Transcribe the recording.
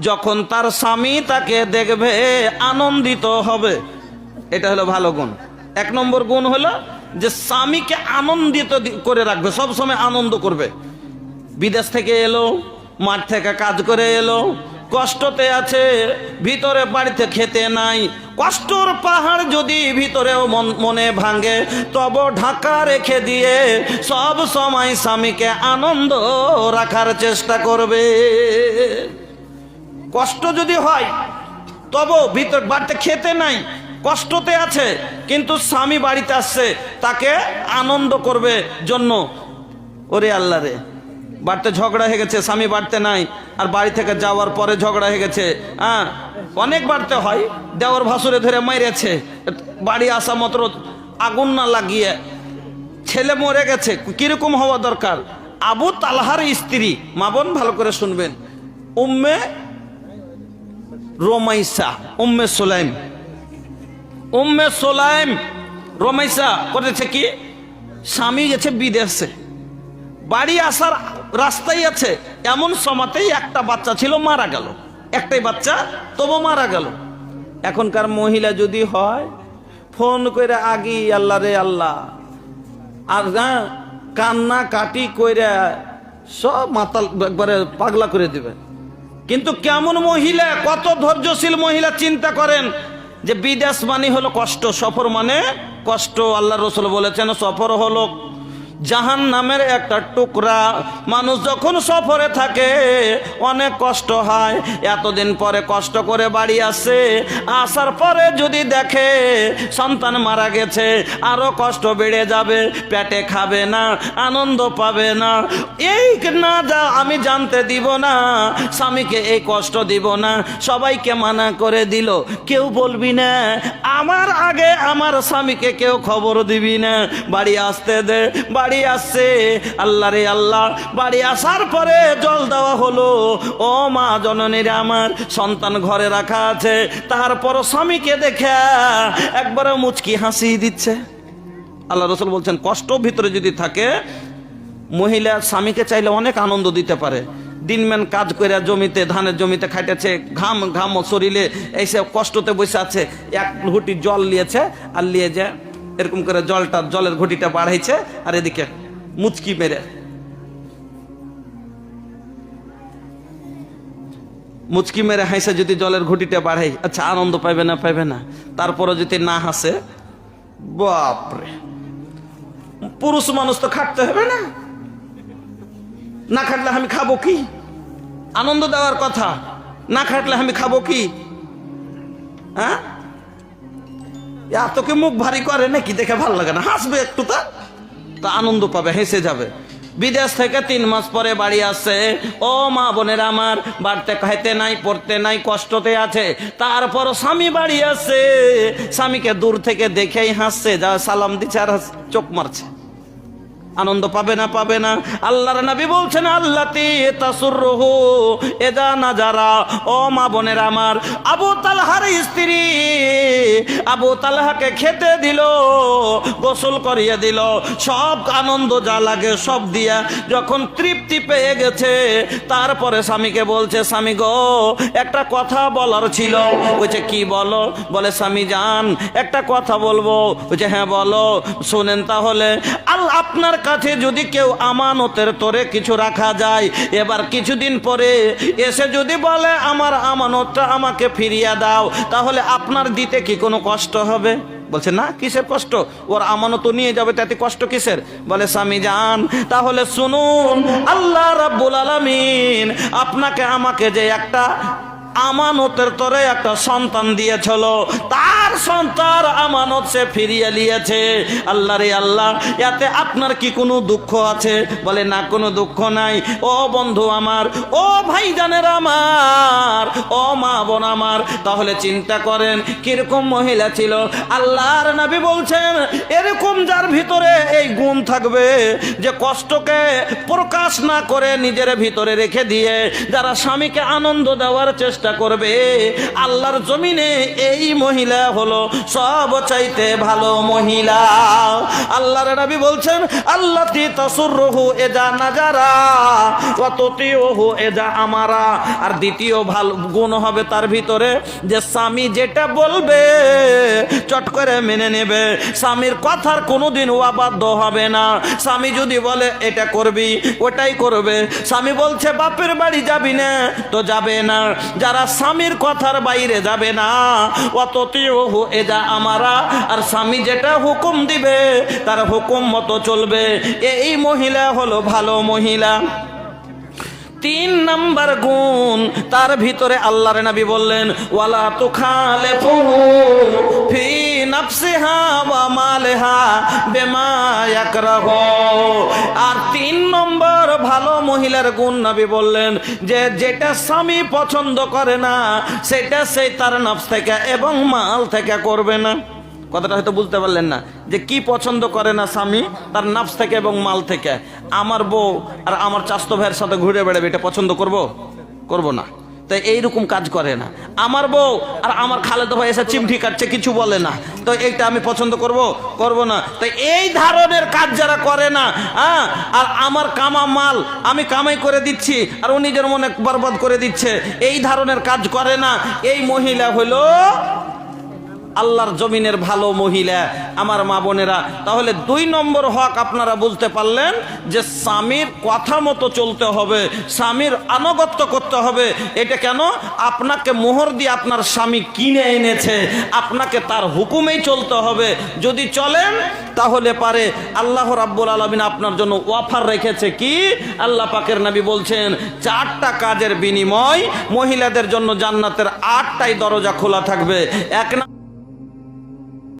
যখন তার স্বামী তাকে দেখবে, আনন্দিত হবে। এটা হলো ভালো গুণ। এক নম্বর গুণ হলো যে স্বামীকে আনন্দিত করে রাখবে, সব সময় আনন্দ করবে। বিদেশ থেকে এলো, মাঠ থেকে কাজ করে এলো, কষ্টতে আছে, ভিতরে বাড়িতে খেতে নাই। কষ্টর পাহাড় যদি ভিতরেও মন- মনে ভাঙে, তব ঢাকা রেখে দিয়ে সব সময় স্বামীকে আনন্দ রাখার চেষ্টা করবে। কষ্ট যদি হয়, তবু ভিতর বাড়িতে খেতে নাই, কষ্টতে আছে, কিন্তু স্বামী বাড়িতে আসছে, তাকে আনন্দ করবে জন্য। ওরে আল্লাহ রে, বাড়িতে ঝগড়া হয়ে গেছে, স্বামী বাড়তে নাই, আর বাড়ি থেকে যাওয়ার পরে ঝগড়া হয়ে গেছে হ্যাঁ? অনেক বাড়তে হয়, দেওয়ার ভাসুরে ধরে মাইরেছে, বাড়ি আসা মাত্র আগুন না লাগিয়ে, ছেলে মরে গেছে, কীরকম হওয়া দরকার? আবু তালহার স্ত্রী, মা বোন ভালো করে শুনবেন, উম্মে রোমাইসা, উম্মে সোলাইম। উম্মে সোলাইম রোমাইসা করেছে কি? স্বামী গেছে বিদেশে। বাড়ি আসার রাস্তাই আছে, এমন সময়তেই একটা বাচ্চা ছিল, মারা গেল। একটাই বাচ্চা, তবু মারা গেল। এখনকার মহিলা যদি হয়, ফোন করে আগি, আল্লাহ রে আল্লাহ। আর কান্না কাটি কইরা সব মাতাল একবারে পাগলা করে দিবে। কিন্তু কেমন মহিলা, কত ধৈর্যশীল মহিলা চিন্তা করেন যে বিদেশ মানে হলো কষ্ট, সফর মানে কষ্ট। আল্লাহ রসুল বলেছেন, সফর হলো জাহান নামের একটা টুকরা। মানুষ যখন সফরে থাকে, অনেক কষ্ট হয়। এতদিন পরে কষ্ট করে বাড়ি আসে। আসার পরে যদি দেখে সন্তান মারা গেছে, আরও কষ্ট বেড়ে যাবে, পেটে খাবে না, আনন্দ পাবে না। এই না যা, আমি জানতে দিব না, স্বামীকে এই কষ্ট দিব না, সবাইকে মানা করে দিল। কেউ বলবি না, আমার আগে আমার স্বামীকে কেউ খবর দিবি না, বাড়ি আসতে দে, বাড়ি আসছে আল্লাহ রে আল্লাহ, বাড়ি আসার পরে জল দেওয়া হলো। ও মা জননীর আমার সন্তান ঘরে রাখা আছে। তারপর স্বামীকে দেখে একবারে মুচকি হাসি দিচ্ছে। আল্লাহ রসুল বলছেন, কষ্ট ভিতরে যদি থাকে, মহিলা স্বামীকে চাইলে অনেক আনন্দ দিতে পারে। দিনম্যান কাজ করে জমিতে, ধানের জমিতে খাইতেছে, ঘাম ঘাম শরীরে এইসব কষ্টতে বসে আছে। এক ঘুটি জল নিয়েছে আর নিয়ে যে এরকম করে জলটা, জলের ঘটিটা বাড়াইছে, আর এদিকে মুচকি মেরে। মুচকি মেরে হাসে যদি জলের ঘটিটা বাড়াই আচ্ছা আনন্দ পাইবে না পাইবে না? তারপরে যদি না হাসে, বাপরে। পুরুষ মানুষ তো খাটতে হবে না। না খাটলে আমি খাব কি? আনন্দ দেওয়ার কথা। না খাটলে আমি খাব কি? হ্যাঁ? এত কি মুখ ভারী করে নাকি? দেখে ভালো লাগে না। হাসবে একটু তা। তা আনন্দ পাবে, হেসে যাবে। বিদেশ থেকে তিন মাস পরে বাড়ি আসছে ও মা বোনের আমার, বাড়তে খাইতে নাই, পড়তে নাই, কষ্টতে আছে। তারপর স্বামী বাড়ি আসছে স্বামীকে দূর থেকে দেখেই হাসছে, যা সালাম দিচ্ছে আর চোখ মারছে। আনন্দ পাবে না পাবে না। আল্লাহর নবী বলছেন আল্লাতি তাসুরহু এদা না যারা, ও মা বোনের আমার, আবু তালহার স্ত্রী, আবু তালহাকে খেতে দিল, গোসল করিয়ে দিল, সব আনন্দ যা লাগে সব দিয়া যখন তৃপ্তি পেয়ে গেছে, তারপরে স্বামীকে বলছে, স্বামী গো, একটা কথা বলার ছিল। বলছে, কি বলো? বলে, স্বামী যান একটা কথা বলব। বলছে হ্যাঁ বলো। শোনেন তাহলে, আল আপনার কাছে যদি কেউ আমানতের তরে কিছু রাখা যায়, এবার কিছুদিন পরে এসে যদি বলে, আমার আমানতটা আমাকে ফিরিয়ে দাও তাহলে আপনার দিতে কি কোনো কষ্ট হবে? বলছে, না, কিসের কষ্ট? ওর আমানত নিয়ে যাবে, তাতে কষ্ট কিসের? বলে, স্বামী যান তাহলে শুনুন, আল্লাহ রাব্বুল আলামিন আপনাকে আমাকে যে একটা আমানতের তরে একটা সন্তান দিয়েছিল তার সন্তান আমানত সে ফিরিয়ে নিয়েছে। আল্লাহ রে আল্লাহ, এতে আপনার কি কোনো দুঃখ আছে? বলে, না, কোনো দুঃখ নাই। ও বন্ধু আমার, ও ভাই জানের আমার, ও মা বোন আমার, তাহলে চিন্তা করেন, কীরকম মহিলা ছিল? আল্লাহর নবী বলছেন, এরকম যার ভিতরে এই গুণ থাকবে যে কষ্টকে প্রকাশ না করে নিজের ভিতরে রেখে দিয়ে যারা স্বামীকে আনন্দ দেওয়ার চেষ্টা করবে, আল্লাহর জমিনে এই মহিলা হলো সব চাইতে ভালো মহিলা। আল্লাহর নবী বলছেন আল্লাহ তি তাসুরহু এজা নাজারা ওয়াতুতিউহু এজা আমারা। আর দ্বিতীয় ভালো গুণ হবে তার ভিতরে যে স্বামী যেটা বলবে, চট করে মেনে নেবে। স্বামীর কথার কোনোদিন অবাধ্য হবে না। স্বামী যদি বলে, এটা করবি, ওটাই করবে। স্বামী বলছে, বাপের বাড়ি যাবি না, তো যাবে না। যারা স্বামীর কথার বাইরে যাবে না অতটিও এদা আমারা, আর স্বামী যেটা হুকুম দিবে, তার হুকুম মতো চলবে। এই মহিলা হলো ভালো মহিলা। তিন নাম্বার গুণ, তার ভিতরে আল্লাহর নবী বললেন, ওয়ালা তুখালে নাফসিহা ওয়া মালহা বিমা ইয়াকরাহু আর তিন নম্বর ভালো মহিলার গুণ নবী বললেন যে, যেটা স্বামী পছন্দ করে না, সেটা সেই তার নফস থেকে এবং মাল থেকে করবে না। কথাটা হয়তো বুঝতে পারলেন না, যে কি পছন্দ করে না স্বামী তার নাফস থেকে এবং মাল থেকে? আমার বউ আর আমার চাস্তো ভাইয়ের সাথে ঘুরে বেড়াবে, এটা পছন্দ করব? করব না। তাই এইরকম কাজ করে না। আমার বউ আর আমার খালেদ ভাই এসে চিমঠি কাটছে, কিছু বলে না। তো এইটা আমি পছন্দ করব করব না। তো এই ধরনের কাজ যারা করে না হ্যাঁ আর আমার কামা মাল আমি কামাই করে দিচ্ছি, আর ও নিজের মনে বরবাদ করে দিচ্ছে, এই ধরনের কাজ করে না। এই মহিলা হলো আল্লাহর জমিনের ভালো মহিলা, আমার মা বোনেরা। তাহলে দুই নম্বর হক আপনারা বুঝতে পারলেন যে স্বামীর কথা মতো চলতে হবে, স্বামীর আনুগত্য করতে হবে। এটা কেন? আপনাকে মোহর দিয়ে আপনার স্বামী কিনে এনেছে, আপনাকে তার হুকুমেই চলতে হবে। যদি চলেন, তাহলে পারে আল্লাহ রাব্বুল আলমিন আপনার জন্য অফার রেখেছে কি? আল্লাহ পাকের নবী বলছেন, চারটা কাজের বিনিময় মহিলাদের জন্য জান্নাতের আটটাই দরজা খোলা থাকবে। এক